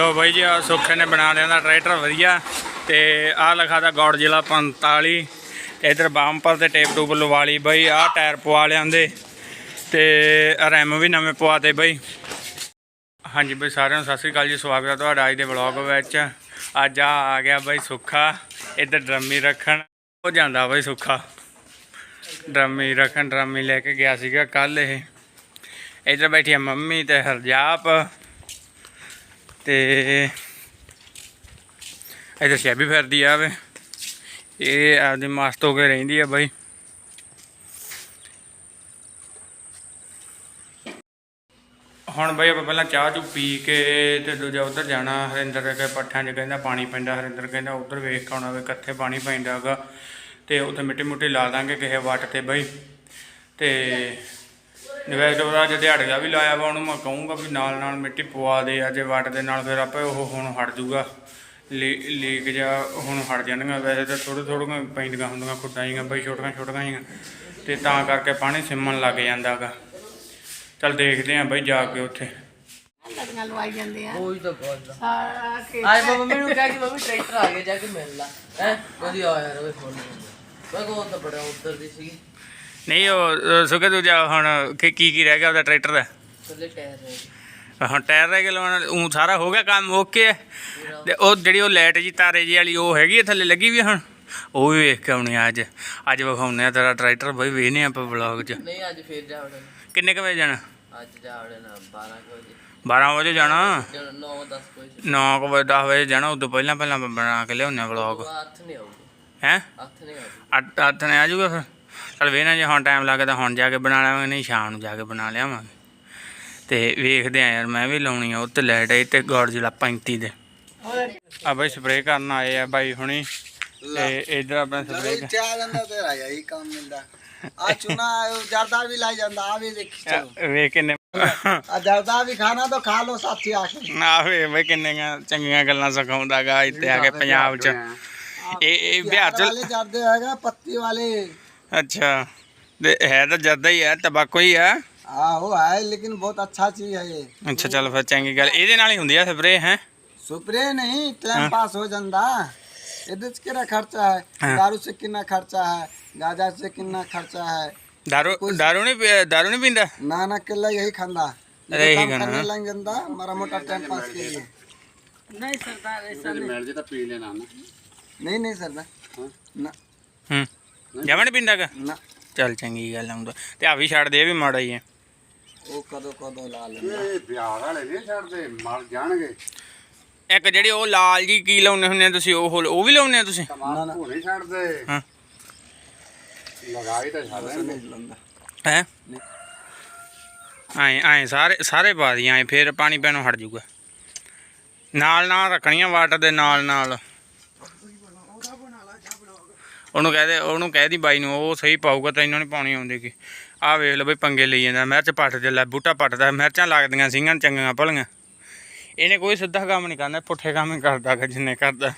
ਲੋ ਬਾਈ ਜੀ ਆ ਸੁੱਖੇ ਨੇ ਬਣਾ ਲਿਆ ਦਾ ਟਰੈਕਟਰ ਵਧੀਆ। ਤੇ ਆ ਲਿਖਾ ਦਾ ਗੌੜ ਜ਼ਿਲ੍ਹਾ 45 ਤੇ ਇਧਰ ਬੰਪਰ ਤੇ ਟੇਪ ਟੂਪ ਲਵਾ ਲਈ ਬਾਈ ਆ ਟਾਇਰ ਪਵਾ ਲਿਆਂਦੇ। ਤੇ ਰੈਮ ਵੀ ਨਵੇਂ ਪਵਾਤੇ ਬਾਈ। ਹਾਂਜੀ ਬਾਈ, ਸਾਰਿਆਂ ਨੂੰ ਸਤਿ ਸ੍ਰੀ ਅਕਾਲ ਜੀ, ਸਵਾਗਤ ਹੈ ਤੁਹਾਡਾ ਅੱਜ ਦੇ ਵਲੌਗ ਵਿੱਚ। ਅੱਜ ਆ ਆ ਗਿਆ ਬਾਈ ਸੁੱਖਾ, ਇੱਧਰ ਡਰਮੀ ਰੱਖਣ। ਹੋ ਜਾਂਦਾ ਬਾਈ ਸੁੱਖਾ। ਡਰਮੀ ਰੱਖਣ, ਡਰਮੀ ਲੈ ਕੇ ਗਿਆ ਸੀਗਾ ਕੱਲ ਇਹ। ਇੱਧਰ ਬੈਠੀ ਆ ਮੰਮੀ ਤੇ ਹਰਜਾਪ। ਤੇ ਇੱਧਰ ਸ਼ੈਬੀ ਫਿਰਦੀ ਆ ਵੇ। ਇਹ ਆਪਦੇ ਮਸਤ ਹੋ ਕੇ ਰਹਿੰਦੀ ਆ ਬਾਈ। ਹੁਣ ਬਾਈ ਆਪਾਂ ਪਹਿਲਾਂ ਚਾਹ ਚੂ ਪੀ ਕੇ ਤੇ ਦੂਜਾ ਉਧਰ ਜਾਣਾ, ਹਰਿੰਦਰ ਕੇ ਪੱਠਾਂ 'ਚ ਕਹਿੰਦਾ ਪਾਣੀ ਪੈਂਦਾ, ਹਰਿੰਦਰ ਕਹਿੰਦਾ ਉਧਰ ਵੇਖ ਕੇ ਆਉਣਾ ਵੇ ਕਿੱਥੇ ਪਾਣੀ ਪੈਂਦਾ ਹੈਗਾ। ਤੇ ਉੱਥੇ ਮਿੱਟੀ ਮੁੱਟੀ ਲਾ ਦਾਂਗੇ ਕਿਸੇ ਵੱਟ ਤੇ ਬਾਈ। ਤੇ ਨਿਵੇਸ਼ ਦਾ ਅੱਜ ਦਿਹਾੜੇ ਦਾ ਵੀ ਲਾਇਆ ਵਾ ਉਹਨੂੰ ਮੈਂ ਕਹੂੰਗਾ ਵੀ ਨਾਲ ਨਾਲ ਮਿੱਟੀ ਪਵਾ ਦੇ ਅੱਜ ਵੱਟ ਦੇ ਨਾਲ ਫਿਰ ਆਪੇ ਉਹ ਹੁਣ ਹਟ ਜੂਗਾ। ਲੀ- ਲੀਕ ਜਾ ਹੁਣ ਹਟ ਜਾਣਗੀਆਂ ਵੈਸੇ ਤਾਂ ਥੋੜ੍ਹੇ ਥੋੜ੍ਹੀਆਂ ਪੈਂਦੀਆਂ ਹੁੰਦੀਆਂ ਖੁੱਡਾਂ ਜਿਹੀਆਂ ਬਈ ਛੋਟੀਆਂ ਛੋਟੀਆਂ ਜਿਹੀਆਂ ਤੇ ਤਾਂ ਕਰਕੇ ਪਾਣੀ ਸਿੰਮਣ ਲੱਗ ਜਾਂਦਾ ਗਾ। ਚੱਲ ਦੇਖਦੇ ਆਂ ਬਈ ਜਾ ਕੇ ਉੱਥੇ। ਲੱਗੀਆਂ ਲਵਾਈ ਜਾਂਦੇ ਆ। ਉਹੀ ਤਾਂ ਬੋਲਦਾ ਸਾਰਾ ਖੇਤ ਆਏ ਮੈਂ ਮੰਮੀ ਨੂੰ ਕਿਹਾ ਕਿ ਮੰਮੀ ਟਰੈਕਟਰ ਆ ਗਿਆ ਜਾ ਕੇ ਮਿਲ ਲਾ। ਹੈ? ਕਦੀ ਆ ਯਾਰ ਉਹ ਫੋਨ। ਮੈਂ ਕੋਲ ਤਾਂ ਬੜਾ ਉੱਧਰ ਦੀ ਸੀ ਨਹੀਂ ਉਹ ਸੁਕੇ ਦੂਜਾ ਹੁਣ ਕੀ ਕੀ ਕੀ ਰਹਿ ਗਿਆ ਉਹਦਾ ਟਰੈਕਟਰ ਦਾ? ਥੱਲੇ ਟਾਇਰ ਹੈ ਹੁਣ ਟਾਇਰ ਰਹਿ ਗਏ ਲਵਾਉਣਾ ਉਹ ਸਾਰਾ ਹੋ ਗਿਆ ਕੰਮ ਓਕੇ ਹੈ ਤੇ ਉਹ ਜਿਹੜੀ ਉਹ ਲਾਈਟ ਜੀ ਤਾਰੇ ਜੀ ਵਾਲੀ ਉਹ ਹੈਗੀ ਹੈ ਥੱਲੇ ਲੱਗੀ ਵੀ ਹੁਣ? ਉਹ ਵੀ ਵੇਖ ਕੇ ਆਉਣੀ ਆ ਅੱਜ। ਅੱਜ ਵਿਖਾਉਂਦੇ ਆ ਤੇਰਾ ਟਰੈਕਟਰ ਬਈ ਵੇਖਨੇ ਆਪਾਂ ਵਲੌਗ 'ਚ। ਨਹੀਂ ਅੱਜ ਫੇਰ ਜਾ ਵੜਨ। ਕਿੰਨੇ ਕੁ ਵਜੇ ਜਾਣਾ? ਅੱਜ ਜਾ ਵੜਨ 12 ਕੁ ਵਜੇ। 12 ਵਜੇ ਜਾਣਾ? ਜਦੋਂ 9 10 ਵਜੇ। 9 ਵਜੇ 10 ਵਜੇ ਜਾਣਾ ਉਦੋਂ ਪਹਿਲਾਂ ਪਹਿਲਾਂ ਆਪਾਂ ਬਣਾ ਕੇ ਲਿਆਉਂਦੇ ਆ ਵਲੌਗ ਹੱਥ ਨਹੀਂ ਆਉਗੀ ਹੈ? ਹੱਥ ਨਹੀਂ ਆਉਗੀ ਅੱਠ ਅੱਠ ਨੇ ਆ ਜਾਊਗਾ ਫਿਰ? ਚਲ ਵੇਖਣਾ ਜੇ ਹੁਣ ਟਾਈਮ ਲੱਗਦਾ ਹੁਣ ਜਾ ਕੇ ਬਣਾ ਲਿਆਵਾਂਗੇ ਨਹੀਂ ਸ਼ਾਮ ਨੂੰ ਜਾ ਕੇ ਬਣਾ ਲਿਆਵਾਂਗੇ। ਤੇ ਵੇਖਦੇ ਆ ਯਾਰ ਮੈਂ ਵੀ ਲਾਉਣੀ ਆ ਉੱਤੇ ਲਾਈਟ ਆਈ ਤੇ ਗੌੜ ਜ਼ਿਲ੍ਹਾ 35 ਦੇ। ਆ ਬਾਈ ਸਪਰੇਅ ਕਰਨ ਆਏ ਆ ਬਾਈ ਹੁਣੀ ਤੇ ਇਧਰ ਆਪਣਾ ਸਪਰੇਅ ਚਾਹ ਜਾਂਦਾ ਤੇਰਾ ਯਹੀ ਕੰਮ ਮਿਲਦਾ ਆ ਚੁਨਾ ਜਰਦਾ ਵੀ ਲਾਈ ਜਾਂਦਾ ਆ ਵੀ ਦੇਖੀ ਚਲੋ। ਵੇਖ ਕਿੰਨੇ ਆ ਜਰਦਾ ਵੀ ਖਾਣਾ ਤਾਂ ਖਾ ਲੋ ਸਾਥੀ ਆ ਕੇ। ਨਾ ਵੇ ਬਈ ਕਿੰਨੀਆਂ ਚੰਗੀਆਂ ਗੱਲਾਂ ਸਿਖਾਉਂਦਾਗਾ ਇੱਥੇ ਆ ਕੇ ਪੰਜਾਬ 'ਚ। ਇਹ ਇਹ ਬਿਹਾਰ ਚ ਜਰਦੇ ਹੈਗਾ ਪੱਤੀ ਵਾਲੇ। अच्छा। दे है तो ज़्यादा ही है तबाकू ही है। आहो है लेकिन बहुत अच्छा चीज़ है ये। अच्छा चल फिर चंगी गल। ए दे नाल ही हुंदी है स्प्रे है? स्प्रे नहीं टाइम हाँ। पास हो जंदा। एदे च केरा हाँ। खर्चा है? दारू से कितना खर्चा है? गाजा से कितना खर्चा है? दारू दारू नहीं दारू नहीं पींदा? ना ना केला यही खांदा। यही खाना लंग जंदा मारा मोटा टाइम पास के लिए। नहीं सरदार ऐसा नहीं। मैं जे तो पी लेना ना। नहीं नहीं सरदार। ना हम्म। ਜਮਾ ਨਹੀਂ ਪੀਂਦਾਗਾ ना ਚੱਲ ਚੰਗੀ ਗੱਲ ਆਉਂਦਾ ਤੇ। ਆ ਵੀ ਛੱਡ ਦੇ ਇਹ ਵੀ ਮਾੜਾ ਹੀ ਹੈ ਉਹ ਕਦੋਂ ਕਦੋਂ ਲਾ ਲੈਂਦਾ। ਇੱਕ ਜਿਹੜੀ ਉਹ ਲਾਲ ਜੀ ਕੀ ਲਾਉਨੇ ਹੁੰਦੇ ਆ ਤੁਸੀਂ ਉਹ ਉਹ ਵੀ ਲਾਉਨੇ ਆ ਤੁਸੀਂ? ਨਾ ਨਾ। ਹਾਂ। ਨਹੀਂ ਲਾਉਂਦਾ। ਹੈ? ਆਏ ਆਏ ਸਾਰੇ ਸਾਰੇ ਪਾ ਦੀਆਂ ਆਏ ਫਿਰ ਪਾਣੀ ਪੈਣੋਂ ਹਟ ਜਾਊਗਾ। ਨਾਲ ਨਾਲ ਰੱਖਣੀਆਂ ਵਾਟਰ ਦੇ ਨਾਲ ਨਾਲ। ਉਹਨੂੰ ਕਹਦੇ ਉਹਨੂੰ ਕਹਿ ਦੀ ਬਾਈ ਨੂੰ ਉਹ ਸਹੀ ਪਾਊਗਾ ਤੈਨੂੰ ਨਹੀਂ ਪਾਉਣੀ ਆਉਂਦੀ ਕਿ। ਆਹ ਵੇਖ ਲਓ ਬਈ ਪੰਗੇ ਲਈ ਜਾਂਦਾ ਮਿਰਚ ਪੱਟ ਦੇ ਲੈ ਬੂਟਾ ਪੱਟਦਾ ਮਿਰਚਾਂ ਲੱਗਦੀਆਂ ਸਿੰਘਾਂ ਚੰਗੀਆਂ ਭਲੀਆਂ। ਇਹਨੇ ਕੋਈ ਸਿੱਧਾ ਕੰਮ ਨਹੀਂ ਕਰਨਾ ਪੁੱਠੇ ਕੰਮ ਹੀ ਕਰਦਾ ਜਿੰਨੇ ਕਰਦਾ।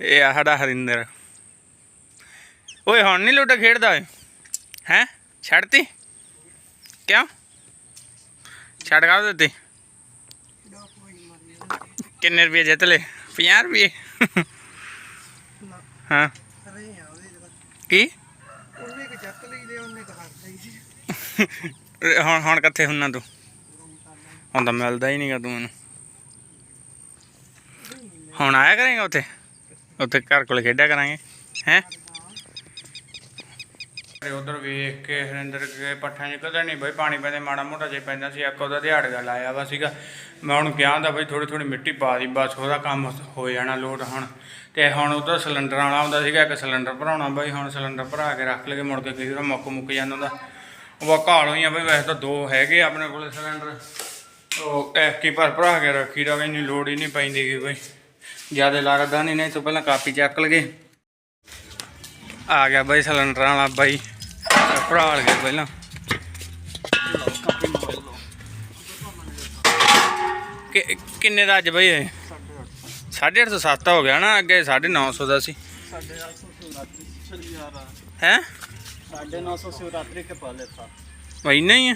ਇਹ ਆ ਸਾਡਾ ਹਰਿੰਦਰ। ਓਏ ਹੁਣ ਨਹੀਂ ਲੁੱਟ ਖੇਡਦਾ ਓਏ? ਹੈ? ਛੱਡਤੀ? ਕਿਉਂ? ਛੱਡ ਕਾ ਦਿੱਤੀ? ਕਿੰਨੇ ਰੁਪਏ ਜਿੱਤ ਲਏ? 50 ਰੁਪਏ? ਹਾਂ। ਕੀ? ਉਹਨੇ ਕਿ ਚੱਕ ਲਈ ਦੇ ਉਹਨੇ ਕਰ ਹੁਣ ਹੁਣ ਕਿੱਥੇ ਹੁੰਨਾ ਤੂੰ? ਹੁਣ ਤਾਂ ਮਿਲਦਾ ਹੀ ਨਹੀਂਗਾ ਤੂੰ ਮੈਨੂੰ। ਹੁਣ ਆਇਆ ਕਰੇਗਾ ਉੱਥੇ? ਉੱਥੇ ਘਰ ਕੋਲ ਖੇਡਿਆ ਕਰਾਂਗੇ ਹੈ? ਉਧਰ ਵੇਖ ਕੇ ਹਰਿੰਦਰ ਕੇ ਪੱਠਾਂ 'ਚ ਕਦੇ ਨਹੀਂ ਬਈ ਪਾਣੀ ਪੈਂਦੇ, ਮਾੜਾ ਮੋਟਾ ਜੇ ਪੈਂਦਾ ਸੀ, ਇੱਕ ਉਹਦਾ ਦਿਹਾੜ ਦਾ ਲਾਇਆ ਵਾ ਸੀਗਾ। ਮੈਂ ਹੁਣ ਕਿਹਾ ਦਾ ਬਈ ਥੋੜੀ ਥੋੜੀ ਮਿੱਟੀ ਪਾ ਦੀ, ਬਸ ਉਹਦਾ ਕੰਮ ਹੋ ਜਾਣਾ ਲੋਡ ਹੁਣ। ਤੇ ਹੁਣ ਉਧਰ ਸਿਲੰਡਰ ਵਾਲਾ ਹੁੰਦਾ ਸੀਗਾ, ਇੱਕ ਸਿਲੰਡਰ ਭਰਾਉਣਾ ਬਈ, ਹੁਣ ਸਿਲੰਡਰ ਭਰਾ ਕੇ ਰੱਖ ਲਗੇ ਮੁੜ ਕੇ ਕਈ ਵਾਰ ਮੁੱਕ ਮੁੱਕ ਜਾਂਦਾ ਹੁੰਦਾ। ਉਹ ਘਾਲ ਹੋਈਆਂ ਬਈ, ਵੈਸੇ ਤਾਂ ਦੋ ਹੈਗੇ ਆਪਣੇ ਕੋਲ ਸਿਲੰਡਰ। ਉਹ ਐਫਕੀ ਪਰ ਭਰਾ ਕੇ ਰੱਖੀ ਦਾ ਵੀ ਇੰਨੀ ਲੋੜ ਹੀ ਨਹੀਂ ਪੈਂਦੀ ਗੀ ਬਈ। ਜ਼ਿਆਦਾ ਲੱਗਦਾ ਨਹੀਂ ਨਹੀਂ ਤੋਂ ਪਹਿਲਾਂ ਕਾਪੀ ਚੱਕ ਲਗੇ ਆ ਗਿਆ ਬਈ ਸਿਲੰਡਰਾਂ ਵਾਲਾ ਬਾਈ ਭਰਾ ਲਗੇ ਪਹਿਲਾਂ ਕਿ- ਕਿੰਨੇ ਦਾ ਅੱਜ ਬਈ ਇਹ 850 ਸਸਤਾ ਹੋ ਗਿਆ ਨਾ ਅੱਗੇ 950 ਦਾ ਸੀ ਹੈ साढ़े नौ सौ शिवरात्रि के पहले था ਵਈ ਨਹੀਂ ਹੈ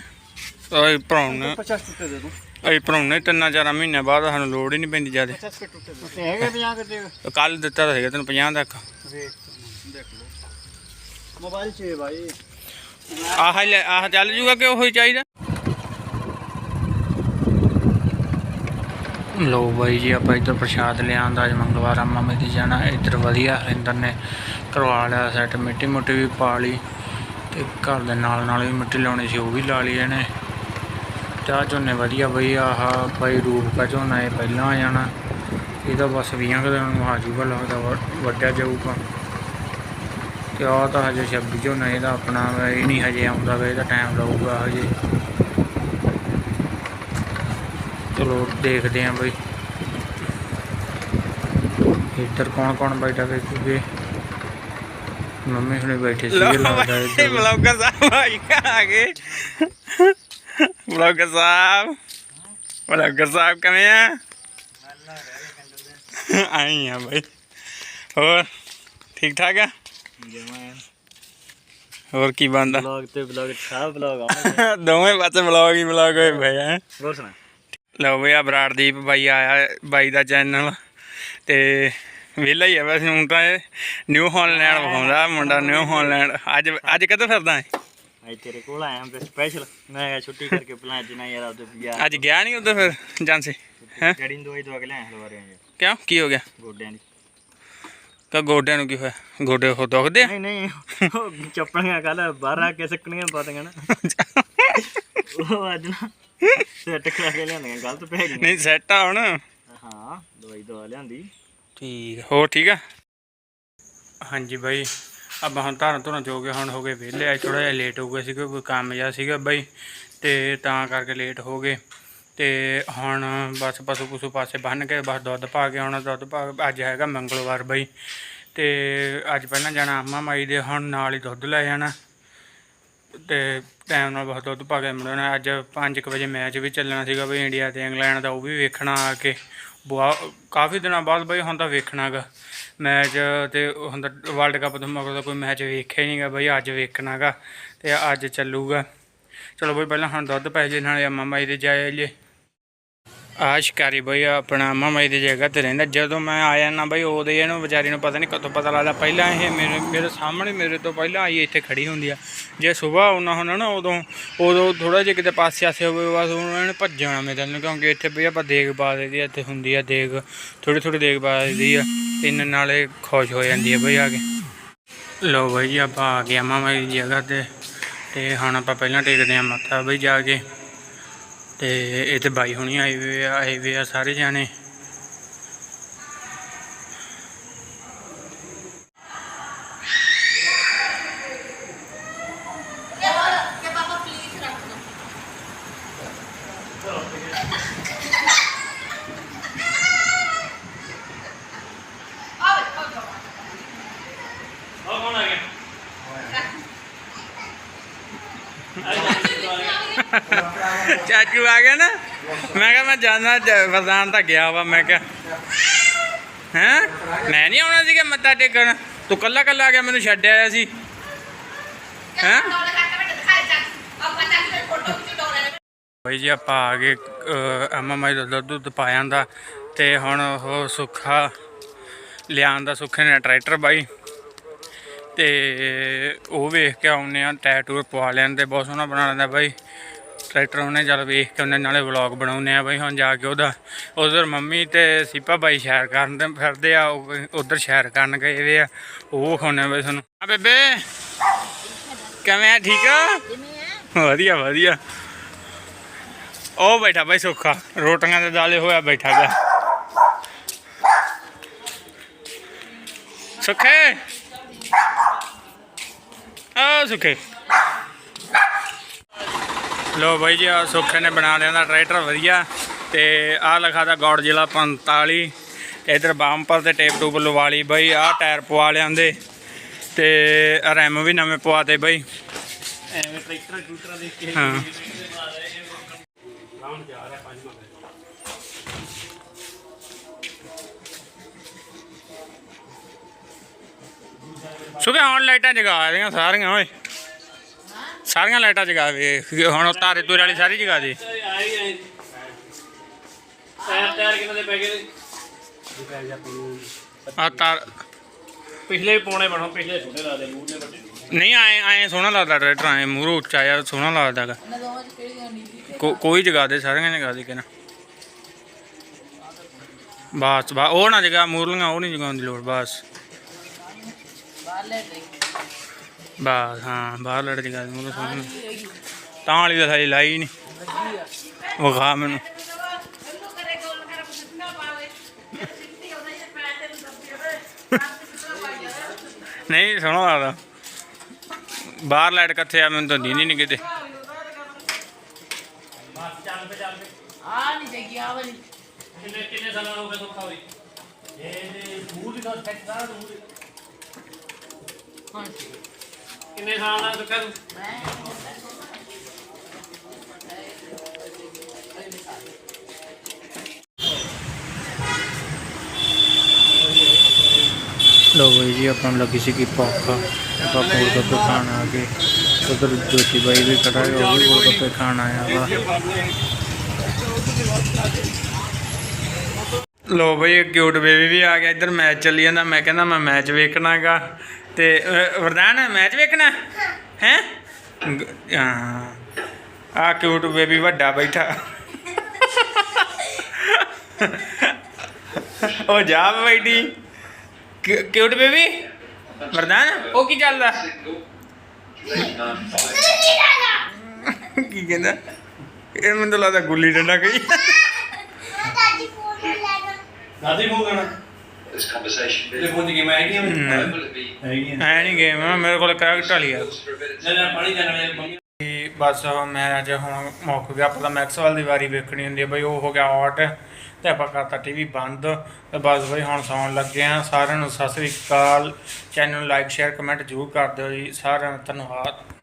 ਓਏ ਭਰਾਉਣ पचास रुपये दे दूँ ਅਸੀਂ ਭਰਾਉਣੇ ਤਿੰਨਾਂ ਚਾਰਾਂ ਮਹੀਨਿਆਂ ਬਾਅਦ ਸਾਨੂੰ ਲੋੜ ਹੀ ਨਹੀਂ ਪੈਂਦੀ ਜਿਆਦਾ ਤੇ ਹੈਗੇ 50 ਕਿਤੇ ਕੱਲ ਦਿੱਤਾ ਤਾਂ ਸੀਗਾ ਤੈਨੂੰ 50 ਤੱਕ ਦੇਖ ਲਓ ਮੋਬਾਈਲ 'ਚ ਹੈ ਭਾਈ ਆਹ ਲੈ- ਆਹ ਚੱਲ ਜੂਗਾ ਕਿ ਉਹੀ ਚਾਹੀਦਾ? ਲੋ ਬਾਈ ਜੀ ਆਪਾਂ ਇੱਧਰ ਪ੍ਰਸ਼ਾਦ ਲਿਆਂਦਾ ਅੱਜ ਮੰਗਲਵਾਰ ਆ ਮਾਮੇ ਦੀ ਜਾਣਾ ਇੱਧਰ ਵਧੀਆ ਹਰਿੰਦਰ ਨੇ ਕਰਵਾ ਲਿਆ ਸੈੱਟ ਮਿੱਟੀ ਮੁੱਟੀ ਵੀ ਪਾ ਲਈ ਤੇ ਘਰ ਦੇ ਨਾਲ ਨਾਲ ਵੀ ਮਿੱਟੀ ਲਾਉਣੀ ਸੀ ਉਹ ਵੀ ਲਾ ਲਈ ਇਹਨੇ। ਆਹ ਝੋਨੇ ਵਧੀਆ ਬਈ ਆਹ ਬਾਈ ਰੂਪ ਦਾ ਝੋਨਾ ਇਹ ਪਹਿਲਾਂ ਆ ਜਾਣਾ। ਇਹਦਾ ਬਸ 20 ਕੁ ਦਿਨ ਨੂੰ ਆ ਜੂਗਾ ਲੱਗਦਾ ਵ- ਵੱਢਿਆ ਜਾਊਗਾ। ਆਹ ਤਾਂ ਹਜੇ 26 ਝੋਨਾ ਇਹਦਾ ਆਪਣਾ ਇਹ ਨਹੀਂ ਹਜੇ ਆਉਂਦਾ ਵਾ ਇਹਦਾ ਟਾਈਮ ਲੱਗੂਗਾ ਹਜੇ। ਚਲੋ ਦੇਖਦੇ ਆਂ ਬਈ। ਇੱਧਰ ਕੌਣ ਕੌਣ ਬੈਠਾ ਵੇਖੂਗੇ ਮੰਮੀ ਹੁਣੇ ਬੈਠੇ ਸੀ ਲੱਗਦਾ ਇੱਧਰ। ਬਲੌਗਰ ਸਾਹਿਬ ਆਈ ਆ ਗਏ ਬਲੌਗਰ ਸਾਹਿਬ ਬਲੌਗਰ ਸਾਹਿਬ ਕਿਵੇਂ ਆ? ਆਈ ਆ ਬਈ। ਹੋਰ ਠੀਕ ਠਾਕ ਆ? ਹੋਰ ਕੀ ਬੰਦਾ ਬਲੌਗ ਤੇ ਬਲੌਗ ਸਾਹਿਬ ਬਲੌਗ ਆਉਣਗੇ। ਦੋਵੇਂ ਪਾਸੇ ਬਲੌਗ ਹੀ ਬਲੌਗ ਹੋਏ ਪਏ ਆ। ਹੋਰ ਸੁਣਾ। ਲਓ ਬਈ ਆ ਬਰਾੜਦੀਪ ਬਾਈ ਆਇਆ ਬਾਈ ਦਾ ਚੈਨਲ ਤੇ ਵਿਹਲਾ ਹੀ ਆ ਵੈਸੇ ਹੁਣ ਤਾਂ ਇਹ ਨਿਊ ਹਾਲੈਂਡ ਵਿਖਾਉਂਦਾ ਮੁੰਡਾ ਨਿਊ ਹਾਲੈਂਡ ਅੱਜ ਅੱਜ ਕਿੱਥੇ ਫਿਰਦਾ ਹੈ ਅੱਜ ਤੇਰੇ ਕੋਲ ਆਇਆ ਮੈਂ ਸਪੈਸ਼ਲ ਮੈਂ ਕਿਹਾ ਛੁੱਟੀ ਕਰਕੇ ਪਲਾਨ ਚ ਨਾ ਯਾਰ ਆਪਦੇ ਯਾਰ ਅੱਜ ਗਿਆ ਨਹੀਂ ਉਧਰ ਫਿਰ ਜਾਂਸੀ? ਹੈ? ਡੈਡੀ ਨੂੰ ਦਵਾਈ ਦਵਾ ਕੇ ਲਿਆਇਆ ਹਲਵਾਰੇ ਆ ਕਿਉਂ? ਕੀ ਹੋ ਗਿਆ? ਗੋਡਿਆਂ ਦੀ। ਕਾ ਗੋਡਿਆਂ ਨੂੰ ਕੀ ਹੋਇਆ? ਗੋਡੇ ਹੋ ਦੁਖਦੇ ਆ? ਨਹੀਂ ਨਹੀਂ ਉਹ ਚੱਪਣੀਆਂ ਕੱਲ ਬਾਹਰ ਆ ਕੇ ਸਿੱਕਣੀਆਂ ਪਾਤੀਆਂ ਨਾ। ਉਹ ਅੱਜ ਨਾ ਸੈੱਟ ਕਰਾ ਕੇ ਲਿਆਂਦੀਆਂ ਗਲਤ ਪੈ ਗਈਆਂ। ਨਹੀਂ ਸੈੱਟ ਆ ਹੁਣ। ਹਾਂ ਦਵਾਈ ਦਵਾ ਲਿਆਂਦੀ। ਠੀਕ ਆ। ਹੋਰ ਠੀਕ ਆ? ਹਾਂਜੀ ਬਾਈ ਆਪਾਂ ਹੁਣ ਧਰਨ ਧੁਰਨ ਜੋ ਗਏ ਹੁਣ ਹੋ ਗਏ ਵਿਹਲੇ ਆ ਥੋੜਾ ਜਿਹਾ ਲੇਟ ਹੋ ਗਏ ਸੀਗੇ ਕੋਈ ਕੰਮ ਜਿਹਾ ਸੀਗਾ ਬਾਈ ਤੇ ਤਾਂ ਕਰਕੇ ਲੇਟ ਹੋ ਗਏ। ਤੇ ਹੁਣ ਬਸ ਪਸ਼ੂ ਪਸ਼ੂ ਪਾਸੇ ਬੰਨ ਕੇ ਬਸ ਦੁੱਧ ਪਾ ਕੇ ਆਉਣਾ, ਦੁੱਧ ਪਾ ਅੱਜ ਹੈਗਾ ਮੰਗਲਵਾਰ ਬਾਈ। ਤੇ ਅੱਜ ਪਹਿਲਾਂ ਜਾਣਾ ਅੰਮਾ ਮਾਈ ਦੇ, ਹੁਣ ਨਾਲ ਹੀ ਦੁੱਧ ਲੈ ਜਾਣਾ। ਤੇ ਟਾਈਮ ਨਾਲ ਬਹੁਤ ਦੁੱਧ ਪਾ ਕੇ ਮੁੜਨਾ। ਅੱਜ 5:00 ਵਜੇ ਮੈਚ ਵੀ ਚੱਲਣਾ ਸੀਗਾ ਬਈ ਇੰਡੀਆ ਤੇ ਇੰਗਲੈਂਡ ਦਾ, ਉਹ ਵੀ ਵੇਖਣਾ ਆ ਕੇ। ਬਹੁਤ ਕਾਫੀ ਦਿਨਾਂ ਬਾਅਦ ਬਈ ਹੁਣ ਤਾਂ ਵੇਖਣਾਗਾ ਮੈਚ ਤੇ ਹੁਣ ਤਾਂ ਵਰਲਡ ਕੱਪ ਤੋਂ ਮਗਰੋਂ ਦਾ ਕੋਈ ਮੈਚ ਵੇਖਿਆ ਹੀ ਨਹੀਂਗਾ ਬਈ, ਅੱਜ ਵੇਖਣਾਗਾ ਤੇ ਅੱਜ ਚੱਲੂਗਾ। ਚਲੋ ਬਈ ਪਹਿਲਾਂ ਹੁਣ ਦੁੱਧ ਪੈ ਜੇ, ਨਾਲੇ ਅੰਮਾ ਮਾਈ ਦੇ ਜਾਏ ਲਈਏ ਆ ਸ਼ਿਕਾਰੀ ਬਈ ਆਪਣਾ ਮਾਮਾ ਦੀ ਜਗ੍ਹਾ ਤੇ ਰਹਿੰਦਾ। ਜਦੋਂ ਮੈਂ ਆਇਆ ਨਾ ਬਈ ਉਹਦੇ ਇਹਨੂੰ ਵਿਚਾਰੀ ਨੂੰ ਪਤਾ ਨਹੀਂ ਕਦੋਂ ਪਤਾ ਲੱਗਦਾ। ਪਹਿਲਾਂ ਇਹ ਮੇਰੇ ਮੇਰੇ ਸਾਹਮਣੇ ਮੇਰੇ ਤੋਂ ਪਹਿਲਾਂ ਆਈ ਇੱਥੇ ਖੜੀ ਹੁੰਦੀ ਆ। ਜੇ ਸਵੇਰ ਆਉਣਾ ਹੁੰਦਾ ਨਾ ਉਦੋਂ ਉਦੋਂ ਥੋੜਾ ਜਿਹਾ ਕਿਤੇ ਪਾਸੇ ਆਸੇ ਹੋਵੇ, ਬਸ ਉਹਨਾਂ ਨੇ ਭੱਜਣਾ ਮੇਰੇ ਨੂੰ ਕਿਉਂਕਿ ਇੱਥੇ ਬਈ ਆਪਾਂ ਦੇਖ ਪਾ ਦੀ ਇੱਥੇ ਹੁੰਦੀ ਆ ਦੇਖ ਥੋੜੀ ਥੋੜੀ ਦੇਖ ਪਾ ਦੀ ਆ। ਇੰਨ ਨਾਲੇ ਖੁਸ਼ ਹੋ ਜਾਂਦੀ ਆ ਬਈ ਆ ਕੇ। ਲੋ ਬਈ ਜੀ, ਆਪਾਂ ਆ ਗਏ ਆ ਮਾਮਾ ਦੀ ਜਗ੍ਹਾ ਤੇ। ਤੇ ਹੁਣ ਆਪਾਂ ਪਹਿਲਾਂ ਟੇਕਦੇ ਆ ਮੱਥਾ ਬਈ ਜਾ ਕੇ। ਤੇ ਇਹ ਤੇ ਬਾਈ ਹੁਣੀ ਆਏ ਵੇ ਆ ਆਏ ਵੇ ਆ ਸਾਰੇ ਜਾਣੇ। ਚਾਚੂ ਆ ਗਿਆ ਨਾ? ਮੈਂ ਕਿਹਾ ਮੈਂ ਜਾਣਾ ਵਰਦਾਨ ਤਾਂ ਗਿਆ ਵਾ, ਮੈਂ ਕਿਹਾ। ਹੈਂ? ਮੈਂ ਨਹੀਂ ਆਉਣਾ ਸੀਗਾ ਮੱਥਾ ਟੇਕਣ। ਤੂੰ ਕੱਲਾ ਕੱਲਾ ਆ ਗਿਆ, ਮੈਨੂੰ ਛੱਡ ਆਇਆ ਸੀ। ਹੈਂ? ਭਾਈ ਜੀ, ਆਪਾਂ ਆ ਗਏ ਅਮਾ ਦਾ ਦੁੱਧ ਦੁੱਧ ਪਾ ਜਾਂਦਾ ਤੇ ਹੁਣ ਉਹ ਸੁੱਖਾ ਲਿਆਉਣ ਦਾ ਸੁੱਖੇ ਨੇ ਟਰੈਕਟਰ ਬਾਈ। ਤੇ ਉਹ ਵੇਖ ਕੇ ਆਉਨੇ ਆ, ਟੈਟੂ ਪਵਾ ਲੈਣ ਤੇ ਬਹੁਤ ਸੋਹਣਾ ਬਣਾ ਲੈਂਦਾ ਬਾਈ। ਟਰੈਕਟਰ ਉਹਨੇ ਚੱਲ ਵੇਖ ਕੇ ਉਹਨੇ ਨਾਲੇ ਵਲੌਗ ਬਣਾਉਨੇ ਆ ਬਾਈ, ਹੁਣ ਜਾ ਕੇ ਉਹਦਾ, ਉਧਰ ਮੰਮੀ ਤੇ ਸੀਪਾ ਬਾਈ ਸ਼ੇਅਰ ਕਰਨ ਤੇ ਫਿਰਦੇ ਆ ਉਧਰ ਸ਼ੇਅਰ ਕਰਨ ਗਏ ਵੇ ਆ, ਉਹ ਖਾਣੇ ਬਾਈ ਤੁਹਾਨੂੰ। ਆ ਬੇਬੇ, ਕਿਵੇਂ ਆ, ਠੀਕ ਆ? ਵਧੀਆ ਵਧੀਆ। ਉਹ ਬੈਠਾ ਬਾਈ ਸੁੱਖਾ, ਰੋਟੀਆਂ ਦੇ ਦਾਲੇ ਹੋਇਆ ਬੈਠਾ ਗਾ। ਸੁੱਖੇ। ਆ ਸੁੱਖੇ। ਲੋ ਬਾਈ ਜੀ ਆ ਸੁੱਖੇ ਨੇ ਬਣਾ ਲਿਆ ਦਾ ਟਰੈਕਟਰ ਵਧੀਆ। ਤੇ ਆ ਲਿਖਾ ਦਾ ਗੌੜ ਜ਼ਿਲ੍ਹਾ 45 ਤੇ ਇਧਰ ਬੰਪਰ ਤੇ ਟੇਪ ਟੂਪ ਲਵਾ ਲਈ ਬਾਈ ਆ ਟਾਇਰ ਪਵਾ ਲਿਆਂਦੇ। ਤੇ ਰੈਮ ਵੀ ਨਵੇਂ ਪਵਾਤੇ ਬਾਈ। ਐਵੇਂ ਟਰੈਕਟਰ ਟੂਟਰ ਦੇਖ ਕੇ ਹਾਂ। ਸੁਗੇ ਹੁਣ ਲਾਈਟਾਂ ਜਗਾ ਦੇਆਂ ਸਾਰੀਆਂ ਓਏ। ਸਾਰੀਆਂ ਲਾਈਟਾਂ ਜਗਾ ਵੇ ਹੁਣ ਉਹ ਤਾਰੇ ਤੂਰੇ ਵਾਲੀ ਸਾਰੀ ਜਗਾ ਦੇ। ਦੇ ਆ ਤਾਰ ਪਿਛਲੇ ਪੌਣੇ ਬਣੋ ਪਿਛਲੇ ਛੋਟੇ ਲਾ ਦੇ ਦੇ ਵੱਡੇ। ਨਹੀਂ ਆਏ ਆਏ ਸੋਹਣਾ ਲੱਗਦਾ ਟਰੈਕਟਰ ਆਏ ਮੂਹਰੋਂ ਉੱਚਾ ਆ ਸੋਹਣਾ ਲੱਗਦਾ ਗਾ ਇਹਨਾਂ ਦੋਵਾਂ ਚ ਕਿਹੜੀ ਗਾਣੀ ਦੀ ਕੋ- ਕੋਈ ਜਗਾ ਦੇ ਸਾਰੀਆਂ ਜਗਾ ਦੇ ਕਿਨਾ ਬਸ ਬਾ ਉਹ ਨਾ ਜਗਾ ਮੂਰਲੀਆਂ ਉਹ ਨਹੀਂ ਜਗਾਉਣ ਦੀ ਲੋੜ ਬਸ। ਬਾਹਰ ਲੈ ਗਈ ਬਸ ਹਾਂ, ਬਾਹਰ ਲੜ ਜਗਾ ਦੇ ਮੂਹਰੋਂ ਸੋਹਣੀ ਤਾਂ ਵਾਲੀ ਤਾਂ ਸਾਲੀ ਲਾਈ ਨਹੀਂ। ਵਖਾ ਮੈਨੂੰ। ਨਹੀਂ, ਸੁਣੋ ਲੱਗਦਾ ਬਾਹਰ ਲਾਈਟ ਕਿੱਥੇ ਆ, ਮੈਨੂੰ ਤਾਂ ਦੀਨੀ ਨਹੀਂ ਕਿਤੇ। ਆ ਨਹੀਂ ਜਗੀ ਆ ਵਾਲੀ ਕਿੰਨੇ ਕਿੰਨੇ ਸਾਲਾਂ ਹੋ ਗਏ ਸੁੱਖਾ ਹੋਈ ਇਹ ਮੂੰਹ ਦੀ ਗੱਲ ਸੈੱਟ ਸਾਰਾ ਹਾਂ। ਕਿੰਨੇ ਸਾਲਾਂ ਦਾ ਸੁੱਖਾ ਤੂੰ? ਲੋ ਬਈ ਜੀ ਆਪਾਂ ਲੱਗੀ ਸੀ ਕਿ ਭੁੱਖ ਆਪਾਂ ਕੋਲ ਗੱਪੇ ਖਾਣ ਆ ਗਏ। ਉਧਰ ਜੋਤੀ ਬਾਈ ਵੀ ਖੜਾ ਹੈ ਉਹ ਵੀ ਕੋਲ ਗੱਪੇ ਖਾਣ ਆਇਆ ਵਾ। ਲੋ ਬਈ ਕਿਊਟ ਬੇਬੀ ਵੀ ਆ ਗਿਆ। ਇੱਧਰ ਮੈਚ ਚੱਲੀ ਜਾਂਦਾ। ਮੈਂ ਕਹਿੰਦਾ ਮੈਂ ਮੈਚ ਵੇਖਣਾਗਾ। ਤੇ ਵਰਦਾਨ ਮੈਚ ਵੇਖਣਾ? ਹੈ। ਹਾਂ? ਆ ਕਿਊਟ ਬੇਬੀ ਵੱਡਾ ਬੈਠਾ। ਉਹ ਜਾ ਬੈਠੀ। ਕਿਊਟ ਬੇਬੀ ਵਰਦਾਨ ਉਹ ਕੀ ਚੱਲਦਾ? ਕੀ ਕਹਿੰਦਾ? ਇਹ ਮੈਨੂੰ ਤਾਂ ਲੱਗਦਾ ਗੁੱਲੀ ਡੰਡਾ ਕਹੀ। ਦਾਦੀ ਮੂੰਹ ਕਰਨਾ this conversation. ਹੈਗੀ Will it be? ਹੈਗੀ ਐ ਨਹੀਂ ਗੇਮ ਮੇਰੇ ਕੋਲ ਕਰੈਕਟ ਵਾਲੀ ਆ। for a bit of ਨਾ ਜਾਣ ਵੀ ਬਸ ਮੈਂ ਅੱਜ ਹੁਣ ਮੁੱਕ ਗਿਆ। ਆਪਾਂ ਤਾਂ ਮੈਕਸਵੈਲ ਦੀ ਵਾਰੀ ਵੇਖਣੀ ਹੁੰਦੀ ਹੈ ਬਈ ਉਹ ਹੋ ਗਿਆ ਆਊਟ ਤੇ ਆਪਾਂ ਕਰਤਾ ਟੀਵੀ ਬੰਦ। ਤੇ ਬਸ ਬਈ ਹੁਣ ਸੌਣ ਲੱਗੇ ਆ। ਸਾਰਿਆਂ ਨੂੰ ਸਤਿ ਸ੍ਰੀ ਅਕਾਲ। ਚੈਨਲ ਨੂੰ ਲਾਈਕ ਸ਼ੇਅਰ ਕਮੈਂਟ ਜ਼ਰੂਰ ਕਰ ਦਿਓ ਜੀ। ਸਾਰਿਆਂ ਦਾ ਧੰਨਵਾਦ।